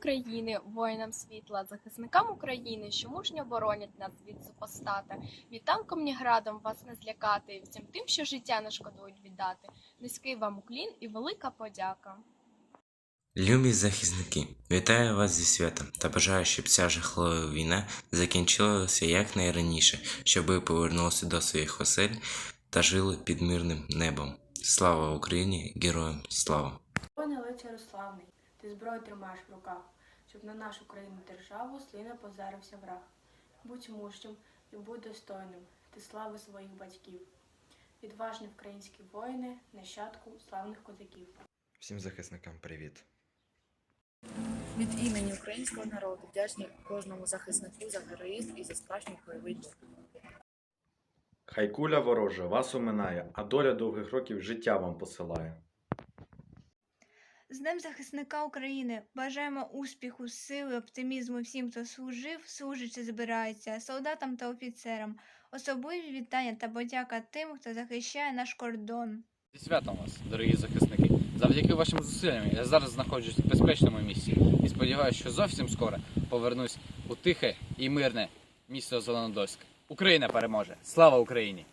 України, воїнам світла, захисникам України, що мужньо боронять нас від супостата. Вітанком ні градом вас не злякати, і всім тим, що життя не шкодують віддати. Низький вам уклін і велика подяка. Любі захисники, вітаю вас зі святом та бажаю, щоб ця жахлива війна закінчилася якнайраніше, щоб ви повернулися до своїх осель та жили під мирним небом. Слава Україні! Героям слава! Воїне лиця Ярославний, ти зброю тримаєш в руках, щоб на нашу країну державу сліна позарився враг. Будь мужнім і будь достойним, ти слави своїх батьків. Відважні українські воїни, нащадку славних козаків. Всім захисникам привіт. Від імені українського народу вдячні кожному захиснику за героїзм і за справжній бойовий дух. Хай куля ворожа вас оминає, а доля довгих років життя вам посилає. З Днем захисника України бажаємо успіху, сили, оптимізму всім, хто служив, служить чи збирається, солдатам та офіцерам. Особливі вітання та подяка тим, хто захищає наш кордон. Зі святом вас, дорогі захисники! Завдяки вашим зусиллям я зараз знаходжусь в безпечному місці і сподіваюся, що зовсім скоро повернусь у тихе і мирне місто Зеленодольськ. Україна переможе! Слава Україні!